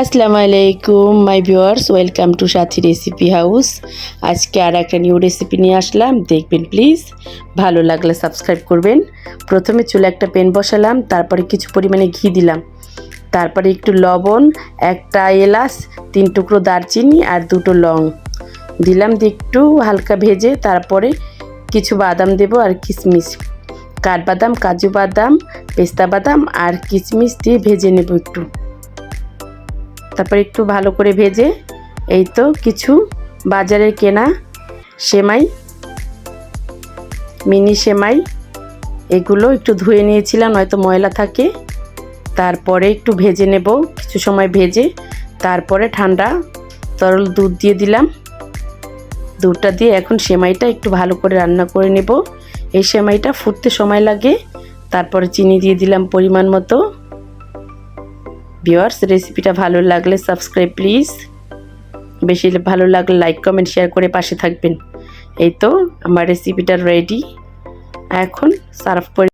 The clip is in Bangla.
আসসালামু আলাইকুম my viewers welcome to Sathi recipe house আজকে আর একটা নিউ রেসিপি নিয়ে আসলাম। দেখবেন প্লিজ ভালো লাগলে সাবস্ক্রাইব করবেন। প্রথমে চুলে একটা পেন বসালাম, তারপরে কিছু পরিমাণে ঘি দিলাম। তারপরে একটু লবণ, একটা এলাচ, তিন টুকরো দারচিনি আর দুটো লং। দিলাম দিয়ে একটু হালকা ভেজে, তারপরে কিছু বাদাম দেব আর কিশমিশ কাঠবাদাম, কাজু বাদাম, পেস্তা বাদাম আর কিশমিশ দিয়ে ভেজে নেব একটু। তারপর একটু ভালো করে ভেজে, এই তো কিছু বাজারের কেনা সেমাই, মিনি সেমাই, এগুলো একটু ধুয়ে নিয়েছিলাম, নয়তো ময়লা থাকে। তারপরে একটু ভেজে নেব, কিছু সময় ভেজে, তারপরে ঠান্ডা তরল দুধ দিয়ে দিলাম। দুধটা দিয়ে এখন সেমাইটা একটু ভালো করে রান্না করে নেব। এই সেমাইটা ফুটতে সময় লাগে, তারপরে চিনি দিয়ে দিলাম পরিমাণ মতো। ভিওয়ার্স রেসিপিটা ভালো লাগলে সাবস্ক্রাইব প্লিজ বেশি ভালো লাগলে লাইক কমেন্ট শেয়ার করে পাশে থাকবেন। এই তো, আমার রেসিপিটা রেডি এখন সার্ভ করে